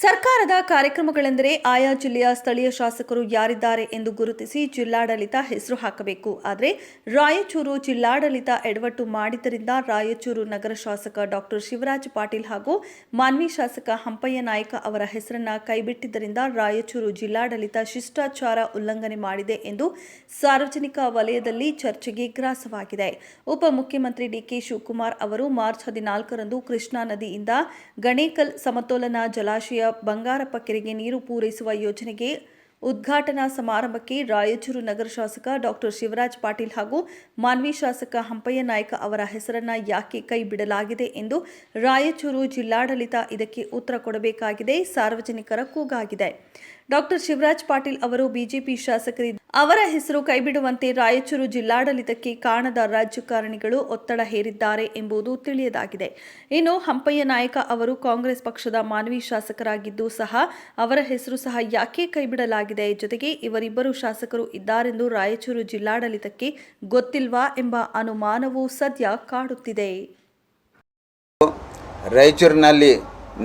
ಸರ್ಕಾರದ ಕಾರ್ಯಕ್ರಮಗಳೆಂದರೆ ಆಯಾ ಜಿಲ್ಲೆಯ ಸ್ಥಳೀಯ ಶಾಸಕರು ಯಾರಿದ್ದಾರೆ ಎಂದು ಗುರುತಿಸಿ ಜಿಲ್ಲಾಡಳಿತ ಹೆಸರು ಹಾಕಬೇಕು. ಆದರೆ ರಾಯಚೂರು ಜಿಲ್ಲಾಡಳಿತ ಎಡವಟ್ಟು ಮಾಡಿದ್ದರಿಂದ ರಾಯಚೂರು ನಗರ ಶಾಸಕ ಡಾಕ್ಟರ್ ಶಿವರಾಜ್ ಪಾಟೀಲ್ ಹಾಗೂ ಮಾನ್ವಿ ಶಾಸಕ ಹಂಪಯ್ಯ ನಾಯ್ಕ ಅವರ ಹೆಸರನ್ನ ಕೈಬಿಟ್ಟಿದ್ದರಿಂದ ರಾಯಚೂರು ಜಿಲ್ಲಾಡಳಿತ ಶಿಷ್ಟಾಚಾರ ಉಲ್ಲಂಘನೆ ಮಾಡಿದೆ ಎಂದು ಸಾರ್ವಜನಿಕ ವಲಯದಲ್ಲಿ ಚರ್ಚೆಗೆ ಗ್ರಾಸವಾಗಿದೆ. ಉಪಮುಖ್ಯಮಂತ್ರಿ ಡಿಕೆ ಶಿವಕುಮಾರ್ ಅವರು ಮಾರ್ಚ್ ಹದಿನಾಲ್ಕರಂದು ಕೃಷ್ಣಾ ನದಿಯಿಂದ ಗಣೇಕಲ್ ಸಮತೋಲನ ಜಲಾಶಯ ಬಂಗಾರಪ್ಪ ಕೆರೆಗೆ ನೀರು ಪೂರೈಸುವ ಯೋಜನೆಗೆ ಉದ್ಘಾಟನಾ ಸಮಾರಂಭಕ್ಕೆ ರಾಯಚೂರು ನಗರ ಶಾಸಕ ಡಾಕ್ಟರ್ ಶಿವರಾಜ್ ಪಾಟೀಲ್ ಹಾಗೂ ಮಾನ್ವಿ ಶಾಸಕ ಹಂಪಯ್ಯ ನಾಯ್ಕ ಅವರ ಹೆಸರನ್ನ ಯಾಕೆ ಕೈ ಬಿಡಲಾಗಿದೆ ಎಂದು ರಾಯಚೂರು ಜಿಲ್ಲಾಡಳಿತ ಇದಕ್ಕೆ ಉತ್ತರ ಕೊಡಬೇಕಾಗಿದೆ, ಸಾರ್ವಜನಿಕರ ಕೂಗಾಗಿದೆ. ಡಾಕ್ಟರ್ ಶಿವರಾಜ್ ಪಾಟೀಲ್ ಅವರು ಬಿಜೆಪಿ ಶಾಸಕರಿದ್ದ ಅವರ ಹೆಸರು ಕೈಬಿಡುವಂತೆ ರಾಯಚೂರು ಜಿಲ್ಲಾಡಳಿತಕ್ಕೆ ಕಾಣದ ರಾಜಕಾರಣಿಗಳು ಒತ್ತಡ ಹೇರಿದ್ದಾರೆ ಎಂಬುದು ತಿಳಿಯದಾಗಿದೆ. ಇನ್ನು ಹಂಪಯ್ಯ ನಾಯಕ ಅವರು ಕಾಂಗ್ರೆಸ್ ಪಕ್ಷದ ಮಾನವಿ ಶಾಸಕರಾಗಿದ್ದು ಸಹ ಅವರ ಹೆಸರು ಸಹ ಯಾಕೆ ಕೈಬಿಡಲಾಗಿದೆ? ಜೊತೆಗೆ ಇವರಿಬ್ಬರು ಶಾಸಕರು ಇದ್ದಾರೆಂದು ರಾಯಚೂರು ಜಿಲ್ಲಾಡಳಿತಕ್ಕೆ ಗೊತ್ತಿಲ್ವಾ ಎಂಬ ಅನುಮಾನವೂ ಸದ್ಯ ಕಾಡುತ್ತಿದೆ. ರಾಯಚೂರಿನಲ್ಲಿ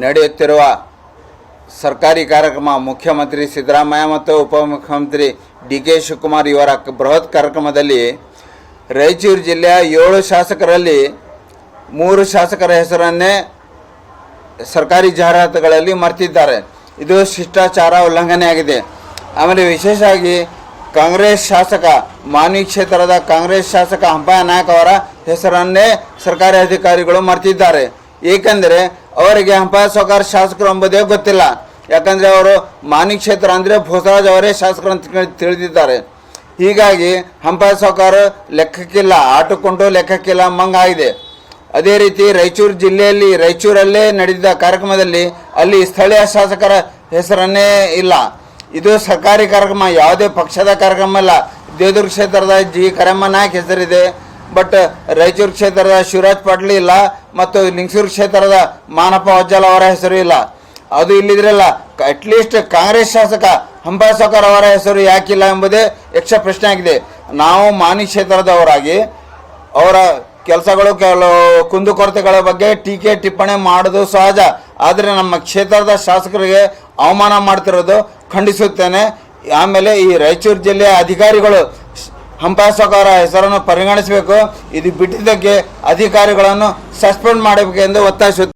ನಡೆಯುತ್ತಿರುವ ಸರ್ಕಾರಿ ಕಾರ್ಯಕ್ರಮ ಮುಖ್ಯಮಂತ್ರಿ ಸಿದ್ದರಾಮಯ್ಯ ಮತ್ತು ಉಪಮುಖ್ಯಮಂತ್ರಿ ಡಿ ಕೆ ಶಿವಕುಮಾರ್ ಇವರ ಬೃಹತ್ ಕಾರ್ಯಕ್ರಮದಲ್ಲಿ ರಾಯಚೂರು ಜಿಲ್ಲೆಯ ಏಳು ಶಾಸಕರಲ್ಲಿ ಮೂರು ಶಾಸಕರ ಹೆಸರನ್ನೇ ಸರ್ಕಾರಿ ಜಾಹೀರಾತುಗಳಲ್ಲಿ ಮರೆತಿದ್ದಾರೆ. ಇದು ಶಿಷ್ಟಾಚಾರ ಉಲ್ಲಂಘನೆಯಾಗಿದೆ ಆಮೇಲೆ ವಿಶೇಷವಾಗಿ ಕಾಂಗ್ರೆಸ್ ಶಾಸಕ, ಮಾನ್ವಿ ಕ್ಷೇತ್ರದ ಕಾಂಗ್ರೆಸ್ ಶಾಸಕ ಹಂಪಯ್ಯ ನಾಯಕ್ ಅವರ ಹೆಸರನ್ನೇ ಸರ್ಕಾರಿ ಅಧಿಕಾರಿಗಳು ಮರೆತಿದ್ದಾರೆ. ಏಕೆಂದರೆ ಅವರಿಗೆ ಹಂಪಾಯ ಸಹಕಾರ ಶಾಸಕರು ಎಂಬುದೇ ಗೊತ್ತಿಲ್ಲ. ಯಾಕಂದರೆ ಅವರು ಮಾನಿ ಕ್ಷೇತ್ರ ಅಂದರೆ ಭೋಸರಾಜ್ ಅವರೇ ಶಾಸಕರು ಅಂತ ತಿಳ್- ತಿಳಿದಿದ್ದಾರೆ. ಹೀಗಾಗಿ ಹಂಪಾಯ ಸೌಕಾರ ಲೆಕ್ಕಕ್ಕಿಲ್ಲ ಆಟಕೊಂಡು ಲೆಕ್ಕಕ್ಕಿಲ್ಲ ಮಂಗಾಗಿದೆ ಅದೇ ರೀತಿ ರಾಯಚೂರು ಜಿಲ್ಲೆಯಲ್ಲಿ ರಾಯಚೂರಲ್ಲೇ ನಡೆದ ಕಾರ್ಯಕ್ರಮದಲ್ಲಿ ಅಲ್ಲಿ ಸ್ಥಳೀಯ ಶಾಸಕರ ಹೆಸರನ್ನೇ ಇಲ್ಲ. ಇದು ಸರ್ಕಾರಿ ಕಾರ್ಯಕ್ರಮ, ಯಾವುದೇ ಪಕ್ಷದ ಕಾರ್ಯಕ್ರಮ ಅಲ್ಲ. ದೇವದುರ್ಗ ಕ್ಷೇತ್ರದ ಜಿ. ಕರಮ್ಮ ನಾಯಕ್ ಹೆಸರಿದೆ. ಬಟ್ ರಾಯಚೂರು ಕ್ಷೇತ್ರದ ಶಿವರಾಜ್ ಪಾಟೀಲ್ ಇಲ್ಲ ಮತ್ತು ಲಿಂಗಸೂರು ಕ್ಷೇತ್ರದ ಮಾನಪ್ಪ ಹೊಜ್ಜಲ್ ಅವರ ಹೆಸರು ಇಲ್ಲ. ಅದು ಇಲ್ಲಿದ್ರಲ್ಲ ಅಟ್ಲೀಸ್ಟ್ ಕಾಂಗ್ರೆಸ್ ಶಾಸಕ ಹಂಬಾಸಕರ್ ಅವರ ಹೆಸರು ಯಾಕಿಲ್ಲ ಎಂಬುದೇ ಯಕ್ಷ ಪ್ರಶ್ನೆ ಆಗಿದೆ ನಾವು ಮಾನಿ ಕ್ಷೇತ್ರದವರಾಗಿ, ಅವರ ಕೆಲಸಗಳು ಕೆಲವು ಕುಂದುಕೊರತೆಗಳ ಬಗ್ಗೆ ಟೀಕೆ ಟಿಪ್ಪಣಿ ಮಾಡೋದು ಸಹಜ. ಆದರೆ ನಮ್ಮ ಕ್ಷೇತ್ರದ ಶಾಸಕರಿಗೆ ಅವಮಾನ ಮಾಡ್ತಿರೋದು ಖಂಡಿಸುತ್ತೇನೆ. ಆಮೇಲೆ ಈ ರಾಯಚೂರು ಜಿಲ್ಲೆಯ ಅಧಿಕಾರಿಗಳು ಹಂಪಾಸಕರ ಹೆಸರನ್ನು ಪರಿಗಣಿಸಬೇಕು. ಇದು ಬಿಟ್ಟಿದ್ದಕ್ಕೆ ಅಧಿಕಾರಿಗಳನ್ನು ಸಸ್ಪೆಂಡ್ ಮಾಡಬೇಕೆಂದು ಒತ್ತಾಯಿಸುತ್ತೇನೆ